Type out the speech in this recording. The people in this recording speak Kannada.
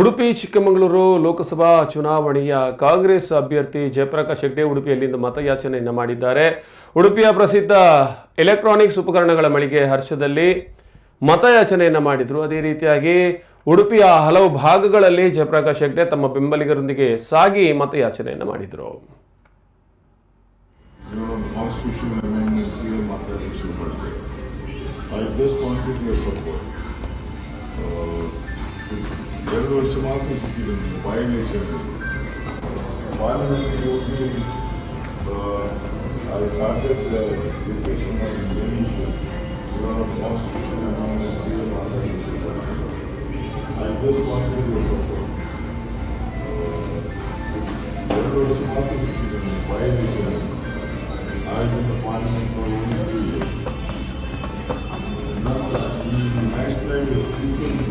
ಉಡುಪಿ, ಚಿಕ್ಕಮಗಳೂರು ಲೋಕಸಭಾ ಚುನಾವಣೆಯ ಕಾಂಗ್ರೆಸ್ ಅಭ್ಯರ್ಥಿ ಜಯಪ್ರಕಾಶ್ ಹೆಗ್ಡೆ ಉಡುಪಿಯಲ್ಲಿಂದು ಮತಯಾಚನೆಯನ್ನು ಮಾಡಿದ್ದಾರೆ. ಉಡುಪಿಯ ಪ್ರಸಿದ್ಧ ಎಲೆಕ್ಟ್ರಾನಿಕ್ಸ್ ಉಪಕರಣಗಳ ಮಳಿಗೆ ಹರ್ಷದಲ್ಲಿ ಮತಯಾಚನೆಯನ್ನು ಮಾಡಿದರು. ಅದೇ ರೀತಿಯಾಗಿ ಉಡುಪಿಯ ಹಲವು ಭಾಗಗಳಲ್ಲಿ ಜಯಪ್ರಕಾಶ್ ಹೆಗ್ಡೆ ತಮ್ಮ ಬೆಂಬಲಿಗರೊಂದಿಗೆ ಸಾಗಿ ಮತಯಾಚನೆಯನ್ನು ಮಾಡಿದರು. ಎರಡು ವರ್ಷ ಮಾತ್ರ ಸಿಕ್ಕಿದೆ ನನಗೆ ಬೈ ಎಲೆಕ್ಷನ್ ಪಾರ್ಲಿಮೆಂಟ್ಗೆ ಹೋಗಿ I started discussion on many issues ಇವರು ಕಾನ್ಸ್ಟಿಟ್ಯೂಷನ್ ಅಮೆಂಡ್ಮೆಂಟ್ಗೆ ಮಾತಾಡಲಿಕ್ಕೆ ಶುರು ಮಾಡಿದೆ I just wanted your support ಎರಡು ವರ್ಷ ಮಾತ್ರ ಸಿಕ್ಕಿದೆ ನನಗೆ by election I've been the parliament for only two years. ನಂತರ ಈ ನ್ಯಾಷನಲ್ ಟೀಚರ್ ಇನ್ಸ್ಟ್ರೂಮೆಂಟ್